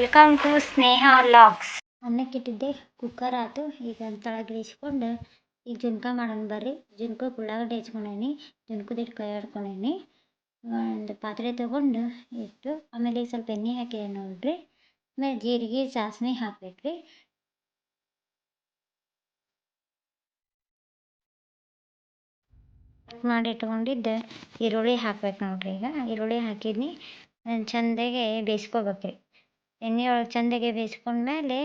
Welcome to Sneha logs ಅನ್ನಕ್ಕೆ ಇಟ್ಟಿದ್ದೆ cooker ಆಯ್ತು. ಈಗ ತಳಗೆ ಇಳಿಸ್ಕೊಂಡು, ಈಗ ಜುನ್ಕ ಮಾಡೋಣ ಬರ್ರಿ. ಜುನ್ಕಕ್ಕೆ ಉಳ್ಳಾಗಡ್ಡೆ ಹೆಚ್ಕೊಂಡೇನಿ ಜುನ್ಕದಿಟ್ಟು ಕೈ ಆಡ್ಕೊಂಡೇನಿ ಒಂದು ಪಾತ್ರೆ ತೊಗೊಂಡು ಇಟ್ಟು, ಆಮೇಲೆ ಸ್ವಲ್ಪ ಎಣ್ಣೆ ಹಾಕಿ ನೋಡ್ರಿ. ಆಮೇಲೆ ಜೀರಿಗೆ, ಸಾಸಿವೆ ಹಾಕ್ಬೇಕ್ರಿ. ಮಾಡಿ ಇಟ್ಕೊಂಡಿದ್ದೆ, ಈರುಳ್ಳಿ ಹಾಕ್ಬೇಕು ನೋಡ್ರಿ ಈಗ. ಈರುಳ್ಳಿ ಹಾಕಿದ್ನಿ. ಚಂದಾಗೆ ಬೇಯಿಸ್ಕೊಬೇಕ್ರಿ. ಎಣ್ಣೆ ಒಳಗೆ ಚಂದಗೆ ಬೇಯಿಸ್ಕೊಂಡ ಮೇಲೆ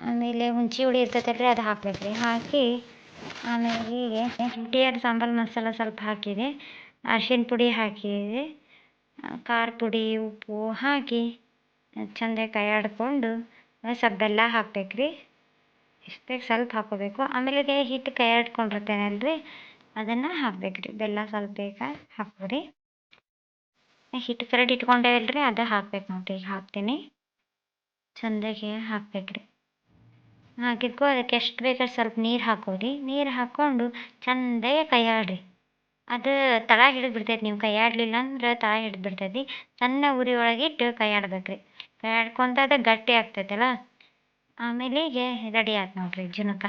ಆಮೇಲೆ ಹುಣ್ಸೆ ಹುಳಿ ಇರ್ತೈತಲ್ರಿ ಅದು ಹಾಕ್ಬೇಕು ರೀ ಹಾಕಿ ಆಮೇಲೆ ಹೀಗೆ ಟೀಯರ್ ಸಾಂಬಾರು ಮಸಾಲ ಸ್ವಲ್ಪ ಹಾಕಿದೆ. ಅರ್ಶಿಣ ಪುಡಿ ಹಾಕಿದೆ. ಖಾರ ಪುಡಿ, ಉಪ್ಪು ಹಾಕಿ ಚೆಂದಾಗಿ ಕೈ ಆಡಿಕೊಂಡು ಸ್ವಲ್ಪ ಬೆಲ್ಲ ಹಾಕ್ಬೇಕು ರೀ ಸ್ವಲ್ಪ ಹಾಕೋಬೇಕು ಆಮೇಲೆ ಹಿಟ್ಟು ಕೈ ಅದನ್ನು ಹಾಕ್ಬೇಕು ರೀ ಬೆಲ್ಲ ಸ್ವಲ್ಪ ಬೇಕಾ ಹಾಕ್ಕೊರಿ ಹಿಟ್ಟು ಕರಡಿ ಇಟ್ಕೊಂಡೇವಲ್ಲ ರೀ ಅದು ಹಾಕ್ಬೇಕು ನೋಡಿರಿ. ಈಗ ಹಾಕ್ತೀನಿ. ಚೆಂದಾಗಿ ಹಾಕ್ಬೇಕು ರೀ ಹಾಕಿದ್ಕೋ ಅದಕ್ಕೆ ಎಷ್ಟು ಬೇಕಾದ್ರೆ ಸ್ವಲ್ಪ ನೀರು ಹಾಕೋರಿ. ನೀರು ಹಾಕ್ಕೊಂಡು ಚಂದಾಗಿ ಕೈಯಾಡ್ರಿ. ಅದು ತಳ ಹಿಡಿದು ಬಿಡ್ತೈತಿ ನೀವು ಕೈಯಾಡಲಿಲ್ಲ ಅಂದ್ರೆ ತಳ ಹಿಡಿದು ಬಿಡ್ತೈತಿ ಸಣ್ಣ ಉರಿ ಒಳಗಿಟ್ಟು ಕೈಯಾಡ್ಬೇಕ್ರಿ. ಕೈಯಾಡ್ಕೊಂತ ಅದು ಗಟ್ಟಿ ಆಗ್ತೈತಲ್ಲ. ಆಮೇಲೆ ಈಗ ರೆಡಿ ಆಯ್ತು ನೋಡಿರಿ ಜುನಕ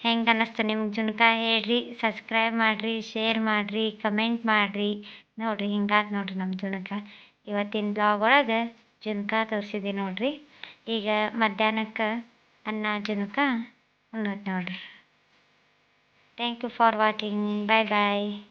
ಹೆಂಗೆ ಅನ್ನಿಸ್ತು ನಿಮ್ಗೆ ಜುನ್ಕ? ಹೇಳ್ರಿ ಸಬ್ಸ್ಕ್ರೈಬ್ ಮಾಡಿರಿ ಶೇರ್ ಮಾಡಿರಿ ಕಮೆಂಟ್ ಮಾಡಿರಿ. ನೋಡಿರಿ ಹಿಂಗಾಗಿ ನೋಡಿರಿ ನಮ್ಮ ಜುನಕ. ಇವತ್ತಿನ ಬ್ಲಾಗ್ ಒಳಗೆ ಜುಣಕ ತೋರಿಸಿದೆ ನೋಡಿರಿ. ಈಗ ಮಧ್ಯಾಹ್ನಕ್ಕೆ ಅನ್ನ ಜುನಕ ಉಣ್ಣೋದು ನೋಡಿರಿ. Thank you for watching bye bye